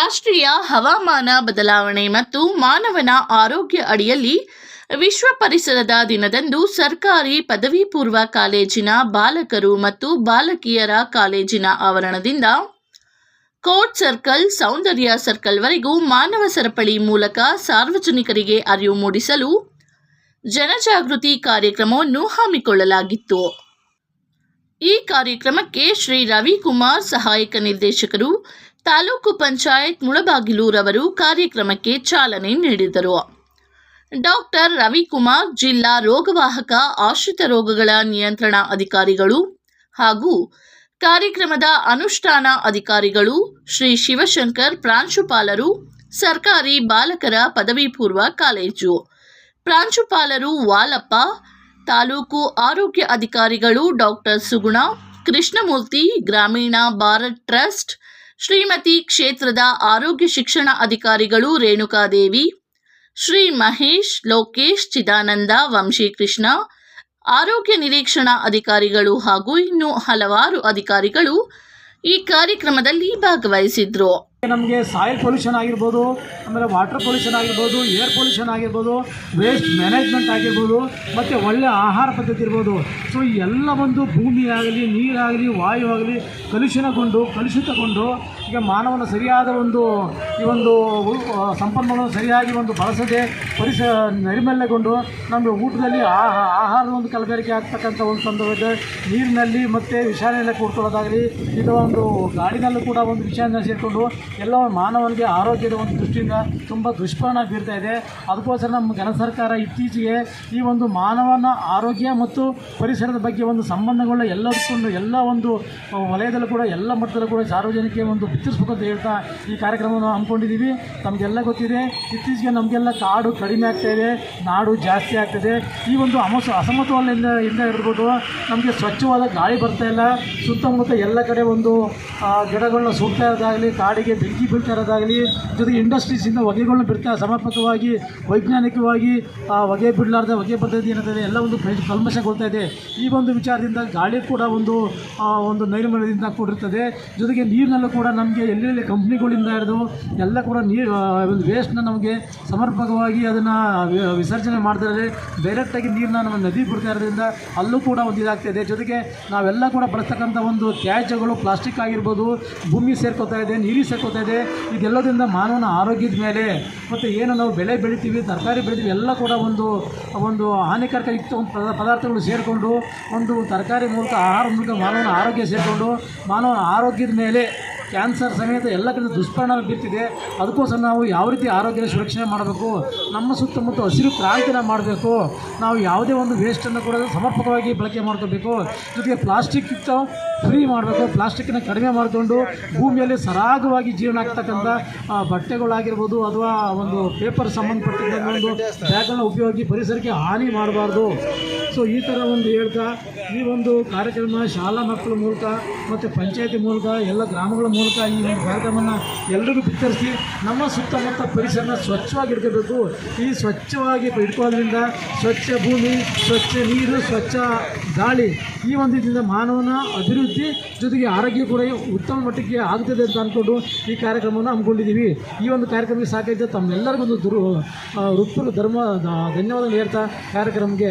ರಾಷ್ಟ್ರೀಯ ಹವಾಮಾನ ಬದಲಾವಣೆ ಮತ್ತು ಮಾನವನ ಆರೋಗ್ಯ ಅಡಿಯಲ್ಲಿ ವಿಶ್ವ ಪರಿಸರದ ದಿನದಂದು ಸರ್ಕಾರಿ ಪದವಿ ಪೂರ್ವ ಕಾಲೇಜಿನ ಬಾಲಕರು ಮತ್ತು ಬಾಲಕಿಯರ ಕಾಲೇಜಿನ ಆವರಣದಿಂದ ಕೋರ್ಟ್ ಸರ್ಕಲ್, ಸೌಂದರ್ಯ ಸರ್ಕಲ್ವರೆಗೂ ಮಾನವ ಸರಪಳಿ ಮೂಲಕ ಸಾರ್ವಜನಿಕರಿಗೆ ಅರಿವು ಮೂಡಿಸಲು ಜನಜಾಗೃತಿ ಕಾರ್ಯಕ್ರಮವನ್ನು ಹಮ್ಮಿಕೊಳ್ಳಲಾಗಿತ್ತು. ಈ ಕಾರ್ಯಕ್ರಮಕ್ಕೆ ಶ್ರೀ ರವಿಕುಮಾರ್ ಸಹಾಯಕ ನಿರ್ದೇಶಕರು ತಾಲೂಕು ಪಂಚಾಯತ್ ಮುಳಬಾಗಿಲೂರವರು ಕಾರ್ಯಕ್ರಮಕ್ಕೆ ಚಾಲನೆ ನೀಡಿದರು. ಡಾಕ್ಟರ್ ರವಿಕುಮಾರ್ ಜಿಲ್ಲಾ ರೋಗವಾಹಕ ಆಶ್ರಿತ ರೋಗಗಳ ನಿಯಂತ್ರಣ ಅಧಿಕಾರಿಗಳು ಹಾಗೂ ಕಾರ್ಯಕ್ರಮದ ಅನುಷ್ಠಾನ ಅಧಿಕಾರಿಗಳು ಶ್ರೀ ಶಿವಶಂಕರ್ ಪ್ರಾಂಶುಪಾಲರು, ಸರ್ಕಾರಿ ಬಾಲಕರ ಪದವಿ ಪೂರ್ವ ಕಾಲೇಜು ಪ್ರಾಂಶುಪಾಲರು ವಾಲಪ್ಪ, ತಾಲೂಕು ಆರೋಗ್ಯ ಅಧಿಕಾರಿಗಳು ಡಾಕ್ಟರ್ ಸುಗುಣ, ಕೃಷ್ಣಮೂರ್ತಿ, ಗ್ರಾಮೀಣ ಭಾರತ್ ಟ್ರಸ್ಟ್ ಶ್ರೀಮತಿ ಕ್ಷೇತ್ರದ ಆರೋಗ್ಯ ಶಿಕ್ಷಣ ಅಧಿಕಾರಿಗಳು ರೇಣುಕಾದೇವಿ, ಶ್ರೀ ಮಹೇಶ್, ಲೋಕೇಶ್, ಚಿದಾನಂದ ವಂಶೀಕೃಷ್ಣ ಆರೋಗ್ಯ ನಿರೀಕ್ಷಣಾ ಅಧಿಕಾರಿಗಳು ಹಾಗೂ ಇನ್ನೂ ಹಲವಾರು ಅಧಿಕಾರಿಗಳು ಈ ಕಾರ್ಯಕ್ರಮದಲ್ಲಿ ಭಾಗವಹಿಸಿದ್ರು. ನಮಗೆ ಸಾಯಿಲ್ ಪೊಲ್ಯೂಷನ್ ಆಗಿರ್ಬೋದು, ಆಮೇಲೆ ವಾಟರ್ ಪೊಲ್ಯೂಷನ್ ಆಗಿರ್ಬೋದು ಏರ್ ಪೊಲ್ಯೂಷನ್ ಆಗಿರ್ಬೋದು ವೇಸ್ಟ್ ಮ್ಯಾನೇಜ್ಮೆಂಟ್ ಆಗಿರ್ಬೋದು, ಮತ್ತು ಒಳ್ಳೆಯ ಆಹಾರ ಪದ್ಧತಿ ಇರ್ಬೋದು. ಸೊ ಎಲ್ಲ ಒಂದು ಭೂಮಿ ಆಗಲಿ ನೀರಾಗಲಿ ವಾಯು ಆಗಲಿ ಕಲುಷಿತಗೊಂಡು ಕಲುಷಿತಗೊಂಡು, ಈಗ ಮಾನವನ ಸರಿಯಾದ ಒಂದು, ಈ ಒಂದು ಸಂಪನ್ಮೂಲವನ್ನು ಸರಿಯಾಗಿ ಒಂದು ಬಳಸದೆ ಪರಿಸರ ನೈರ್ಮಲ್ಯಗೊಂಡು ನಮಗೆ ಊಟದಲ್ಲಿ ಆಹಾ ಆಹಾರದ ಒಂದು ಕಲಬೆರಕೆ ಆಗ್ತಕ್ಕಂಥ ಒಂದು ಸಂದರ್ಭದ ನೀರಿನಲ್ಲಿ ಮತ್ತು ವಿಷಾನೆಲ್ಲ ಕೂಡ್ಕೊಳ್ಳೋದಾಗಲಿ ಇದು ಒಂದು ಗಾಡಿನಲ್ಲೂ ಕೂಡ ಒಂದು ವಿಷಾನ ಸೇರಿಕೊಂಡು ಎಲ್ಲ ಮಾನವನಿಗೆ ಆರೋಗ್ಯದ ಒಂದು ದೃಷ್ಟಿಯಿಂದ ತುಂಬ ದುಷ್ಪರಿಣಾಮ ಬೀರ್ತಾ ಇದೆ. ಅದಕ್ಕೋಸ್ಕರ ನಮ್ಮ ಜನ ಸರ್ಕಾರ ಇತ್ತೀಚೆಗೆ ಈ ಒಂದು ಮಾನವನ ಆರೋಗ್ಯ ಮತ್ತು ಪರಿಸರದ ಬಗ್ಗೆ ಒಂದು ಸಂಬಂಧಗಳನ್ನ ಎಲ್ಲದಕ್ಕೂ ಎಲ್ಲ ಒಂದು ವಲಯದಲ್ಲೂ ಕೂಡ, ಎಲ್ಲ ಮಟ್ಟದಲ್ಲೂ ಕೂಡ ಸಾರ್ವಜನಿಕರಿಗೆ ಒಂದು ಬಿತ್ತರಿಸ್ಬೇಕು ಅಂತ ಹೇಳ್ತಾ ಈ ಕಾರ್ಯಕ್ರಮವನ್ನು ಹಮ್ಮಿಕೊಂಡಿದ್ದೀವಿ ತಮಗೆಲ್ಲ ಗೊತ್ತಿದೆ, ಇತ್ತೀಚೆಗೆ ನಮಗೆಲ್ಲ ಕಾಡು ಕಡಿಮೆ ಇದೆ, ನಾಡು ಜಾಸ್ತಿ ಆಗ್ತದೆ. ಈ ಒಂದು ಅಮಸ ಅಸಮತೋಲನದಿಂದ ಇಂದ ಇರ್ಬೋದು ನಮಗೆ ಸ್ವಚ್ಛವಾದ ಗಾಳಿ ಬರ್ತಾ ಇಲ್ಲ. ಸುತ್ತಮುತ್ತ ಎಲ್ಲ ಕಡೆ ಒಂದು ಗಿಡಗಳನ್ನ ಸುಡ್ತಾ ಇರೋದಾಗಲಿ ಕಾಡಿಗೆ ಬೆಂಕಿ ಬೀಳ್ತಾ ಇರೋದಾಗಲಿ ಜೊತೆಗೆ ಇಂಡಸ್ಟ್ರೀಸಿಂದ ಹೊಗೆಗಳನ್ನ ಬಿಡ್ತಾ ಸಮರ್ಪಕವಾಗಿ, ವೈಜ್ಞಾನಿಕವಾಗಿ, ಆ ಹೊಗೆ ಬಿಡಲಾರ್ದೆ ಹೊಗೆ ಪದ್ಧತಿ ಏನಿದೆ ಎಲ್ಲ ಒಂದು ಕಲ್- ಕಲ್ಮಶಗೊಳ್ತಾ ಇದೆ. ಈ ಒಂದು ವಿಚಾರದಿಂದ ಗಾಳಿ ಕೂಡ ಒಂದು ಒಂದು ನೈರ್ಮಲ್ಯದಿಂದ ಕೂಡಿರ್ತದೆ. ಜೊತೆಗೆ ನೀರಿನಲ್ಲೂ ಕೂಡ ನಮಗೆ ಎಲ್ಲೆಲ್ಲಿ ಕಂಪ್ನಿಗಳಿಂದ ಹಿಡಿದು ಎಲ್ಲ ಕೂಡ ನೀರು ಒಂದು ವೇಸ್ಟ್ನ ನಮಗೆ ಸಮರ್ಪಕವಾಗಿ ಅದನ್ನು ವಿಸರ್ಜನೆ ಮಾಡ್ತಾರೆ ಡೈರೆಕ್ಟಾಗಿ ನೀರನ್ನ ನಮ್ಮ ನದಿ ಬಿಡ್ತಾ ಇರೋದ್ರಿಂದ ಅಲ್ಲೂ ಕೂಡ ಒಂದು ಇದಾಗ್ತಾಯಿದೆ ಜೊತೆಗೆ ನಾವೆಲ್ಲ ಕೂಡ ಬಳಸ್ತಕ್ಕಂಥ ಒಂದು ತ್ಯಾಜ್ಯಗಳು ಪ್ಲಾಸ್ಟಿಕ್ ಆಗಿರ್ಬೋದು, ಭೂಮಿ ಸೇರ್ಕೋತಾ ಇದೆ ನೀರಿಗೆ ಸೇರ್ಕೋತಾ ಇದೆ. ಇದೆಲ್ಲದರಿಂದ ಮಾನವನ ಆರೋಗ್ಯದ ಮೇಲೆ ಮತ್ತು ಏನು ನಾವು ಬೆಳೆ ಬೆಳಿತೀವಿ, ತರಕಾರಿ ಬೆಳಿತೀವಿ, ಎಲ್ಲ ಕೂಡ ಒಂದು ಒಂದು ಹಾನಿಕಾರಕ ಯುಕ್ತ ಒಂದು ಪದ- ಪದಾರ್ಥಗಳು ಸೇರಿಕೊಂಡು ಒಂದು ತರಕಾರಿ ಮೂಲಕ ಆಹಾರ ಮೂಲಕ ಮಾನವನ ಆರೋಗ್ಯ ಸೇರಿಕೊಂಡು ಮಾನವನ ಆರೋಗ್ಯದ ಮೇಲೆ ಕ್ಯಾನ್ಸರ್ ಸಮೇತ ಎಲ್ಲ ಕಡೆ ದುಷ್ಪರಿಣಾಮ ಬೀರ್ತಿದೆ. ಅದಕ್ಕೋಸ್ಕರ ನಾವು ಯಾವ ರೀತಿ ಆರೋಗ್ಯದ ಸುರಕ್ಷಣೆ ಮಾಡಬೇಕು, ನಮ್ಮ ಸುತ್ತಮುತ್ತ ಹಸಿರು ಕ್ರಾಂತಿನ ಮಾಡಬೇಕು, ನಾವು ಯಾವುದೇ ಒಂದು ವೇಸ್ಟನ್ನು ಕೂಡ ಸಮರ್ಪಕವಾಗಿ ಬಳಕೆ ಮಾಡ್ಕೋಬೇಕು. ಜೊತೆಗೆ ಪ್ಲಾಸ್ಟಿಕ್ ಇತ್ತು ಫ್ರೀ ಮಾಡಬೇಕು, ಪ್ಲಾಸ್ಟಿಕ್ನ ಕಡಿಮೆ ಮಾಡಿಕೊಂಡು ಭೂಮಿಯಲ್ಲಿ ಸರಾಗವಾಗಿ ಜೀವನ ಆಗ್ತಕ್ಕಂಥ ಬಟ್ಟೆಗಳಾಗಿರ್ಬೋದು ಅಥವಾ ಒಂದು ಪೇಪರ್ ಸಂಬಂಧಪಟ್ಟಂಥ ಒಂದು ಬ್ಯಾಗ್ಗಳನ್ನ ಉಪಯೋಗಿ ಪರಿಸರಕ್ಕೆ ಹಾನಿ ಮಾಡಬಾರ್ದು. ಸೊ ಈ ಥರ ಒಂದು ಹೇಳ್ತಾ ಈ ಒಂದು ಕಾರ್ಯಕ್ರಮ ಶಾಲಾ ಮಕ್ಕಳ ಮೂಲಕ ಮತ್ತು ಪಂಚಾಯತಿ ಮೂಲಕ, ಎಲ್ಲ ಗ್ರಾಮಗಳ ಮೂಲಕ ಈ ಒಂದು ಕಾರ್ಯಕ್ರಮನ ಎಲ್ಲರಿಗೂ ಬಿತ್ತರಿಸಿ, ನಮ್ಮ ಸುತ್ತಮುತ್ತ ಪರಿಸರನ ಸ್ವಚ್ಛವಾಗಿ ಇಟ್ಕೋಬೇಕು ಈ ಸ್ವಚ್ಛವಾಗಿ ಇಟ್ಕೋದ್ರಿಂದ ಸ್ವಚ್ಛ ಭೂಮಿ, ಸ್ವಚ್ಛ ನೀರು, ಸ್ವಚ್ಛ ಗಾಳಿ ಈ ಒಂದು ಇದರಿಂದ ಮಾನವನ ಅಭಿವೃದ್ಧಿ ಜೊತೆಗೆ ಆರೋಗ್ಯ ಕೂಡ ಉತ್ತಮ ಮಟ್ಟಕ್ಕೆ ಆಗ್ತದೆ ಅಂತ ಅಂದ್ಕೊಂಡು ಈ ಕಾರ್ಯಕ್ರಮವನ್ನು ಹಮ್ಮಿಕೊಂಡಿದ್ದೀವಿ. ಈ ಒಂದು ಕಾರ್ಯಕ್ರಮಕ್ಕೆ ಸಾಕೈತೆ ತಮ್ಮೆಲ್ಲರಿಗೂ ಒಂದು ದುರು ವೃತ್ತರು, ಧರ್ಮ ಧನ್ಯವಾದ ಹೇಳ್ತಾ ಕಾರ್ಯಕ್ರಮಕ್ಕೆ